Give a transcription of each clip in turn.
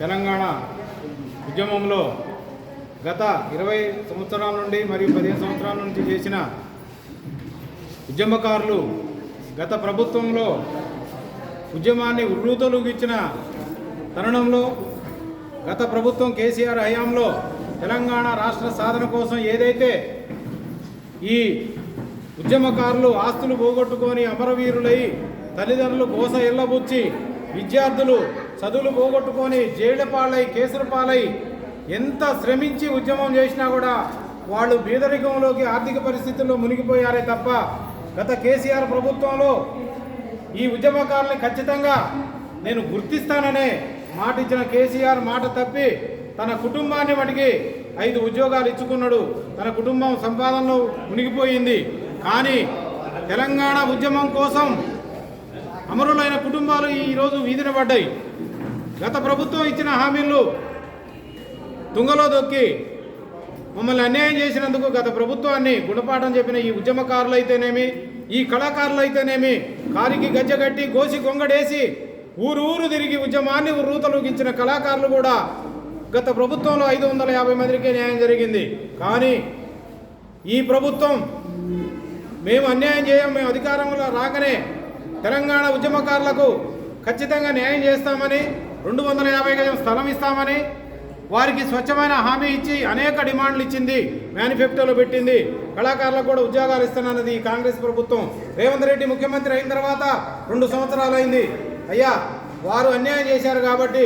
తెలంగాణ ఉద్యమంలో గత ఇరవై సంవత్సరాల నుండి మరియు పదిహేను సంవత్సరాల నుంచి చేసిన ఉద్యమకారులు గత ప్రభుత్వంలో ఉద్యమాన్ని ఉర్రూతలుగిచ్చిన తరుణంలో గత ప్రభుత్వం కేసీఆర్ హయాంలో తెలంగాణ రాష్ట్ర సాధన కోసం ఏదైతే ఈ ఉద్యమకారులు ఆస్తులు పోగొట్టుకొని అమరవీరులై తల్లిదండ్రులు కోస ఎల్లబుచ్చి విద్యార్థులు చదువులు పోగొట్టుకొని జైళ్ళ పాలై కేసుల పాలై ఎంత శ్రమించి ఉద్యమం చేసినా కూడా వాళ్ళు బీదరికంలోకి ఆర్థిక పరిస్థితుల్లో మునిగిపోయారే తప్ప గత కేసీఆర్ ప్రభుత్వంలో ఈ ఉద్యమకారుని ఖచ్చితంగా నేను గుర్తిస్తాననే మాట ఇచ్చిన కేసీఆర్ మాట తప్పి తన కుటుంబాన్ని మటికి ఐదు ఉద్యోగాలు ఇచ్చుకున్నాడు. తన కుటుంబం సంపాదనలో మునిగిపోయింది. కానీ తెలంగాణ ఉద్యమం కోసం అమరులైన కుటుంబాలు ఈరోజు వీధిన పడ్డాయి. గత ప్రభుత్వం ఇచ్చిన హామీలు తుంగలో దొక్కి మమ్మల్ని అన్యాయం చేసినందుకు గత ప్రభుత్వాన్ని గుణపాఠం చెప్పిన ఈ ఉద్యమకారులు అయితేనేమి ఈ కళాకారులు అయితేనేమి కారికి గజ్జగట్టి గోసి కొంగడేసి ఊరు ఊరు తిరిగి ఉద్యమాన్ని రూతలూగించిన కళాకారులు కూడా గత ప్రభుత్వంలో ఐదు వందల యాభై మందికి న్యాయం జరిగింది. కానీ ఈ ప్రభుత్వం మేము అన్యాయం చేయం మేము అధికారంలో రాగానే తెలంగాణ ఉద్యమకారులకు ఖచ్చితంగా న్యాయం చేస్తామని రెండు వందల యాభై గజం స్థలం ఇస్తామని వారికి స్వచ్ఛమైన హామీ ఇచ్చి అనేక డిమాండ్లు ఇచ్చింది మేనిఫెస్టోలో పెట్టింది. కళాకారులకు కూడా ఉద్యోగాలు ఇస్తానన్నది ఈ కాంగ్రెస్ ప్రభుత్వం. రేవంత్ రెడ్డి ముఖ్యమంత్రి అయిన తర్వాత రెండు సంవత్సరాలు అయింది. అయ్యా వారు అన్యాయం చేశారు కాబట్టి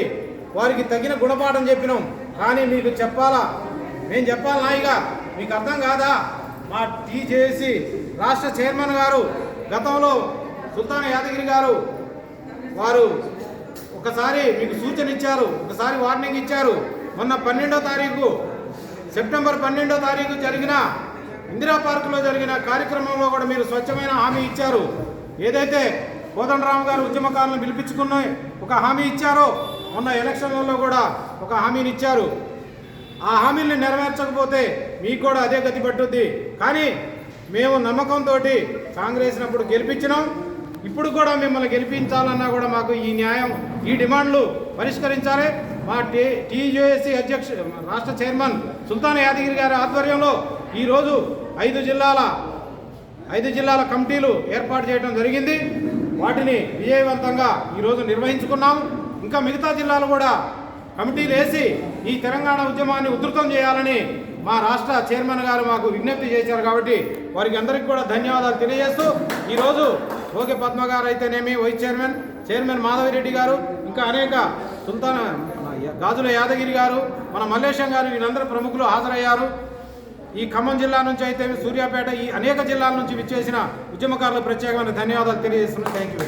వారికి తగిన గుణపాఠం చెప్పినాం. కానీ మీకు చెప్పాలా? నేను చెప్పాలి నాయిగా? మీకు అర్థం కాదా? మా టీజేసి రాష్ట్ర చైర్మన్ గారు గతంలో సుల్తాన్ యాదగిరి గారు వారు ఒకసారి మీకు సూచన ఇచ్చారు ఒకసారి వార్నింగ్ ఇచ్చారు. మొన్న పన్నెండో తారీఖు సెప్టెంబర్ పన్నెండో తారీఖు జరిగిన ఇందిరా పార్కులో జరిగిన కార్యక్రమంలో కూడా మీరు స్వచ్ఛమైన హామీ ఇచ్చారు. ఏదైతే కోదండరామ్ గారు ఉద్యమకారులను పిలిపించుకున్న ఒక హామీ ఇచ్చారో మొన్న ఎలక్షన్లలో కూడా ఒక హామీని ఇచ్చారు. ఆ హామీల్ని నెరవేర్చకపోతే మీకు కూడా అదే గతి పట్టుద్ది. కానీ మేము నమ్మకంతో కాంగ్రెస్ అప్పుడు గెలిపించినాం. ఇప్పుడు కూడా మిమ్మల్ని గెలిపించాలన్నా కూడా మాకు ఈ న్యాయం ఈ డిమాండ్లు పరిష్కరించాలి. మా టీ టీజేఎస్సీ అధ్యక్ష రాష్ట్ర చైర్మన్ సుల్తాన్ యాదగిరి గారి ఆధ్వర్యంలో ఈరోజు ఐదు జిల్లాల ఐదు జిల్లాల కమిటీలు ఏర్పాటు చేయడం జరిగింది. వాటిని విజయవంతంగా ఈరోజు నిర్వహించుకున్నాం ఇంకా మిగతా జిల్లాలు కూడా కమిటీలు వేసి ఈ తెలంగాణ ఉద్యమాన్ని ఉధృతం చేయాలని మా రాష్ట్ర చైర్మన్ గారు మాకు విజ్ఞప్తి చేశారు కాబట్టి వారికి అందరికీ కూడా ధన్యవాదాలు తెలియజేస్తూ ఈరోజు ఓకే పద్మ గారు అయితేనేమి వైస్ చైర్మన్ చైర్మన్ మాధవిరెడ్డి గారు ఇంకా అనేక సుల్తాన్ గాజుల యాదగిరి గారు మన మల్లేశం గారు వీళ్ళందరూ ప్రముఖులు హాజరయ్యారు. ఈ ఖమ్మం జిల్లా నుంచి అయితే సూర్యాపేట ఈ అనేక జిల్లాల నుంచి విచ్చేసిన ఉద్యమకారులకు ప్రత్యేకమైన ధన్యవాదాలు తెలియజేస్తున్నాను థ్యాంక్ యూ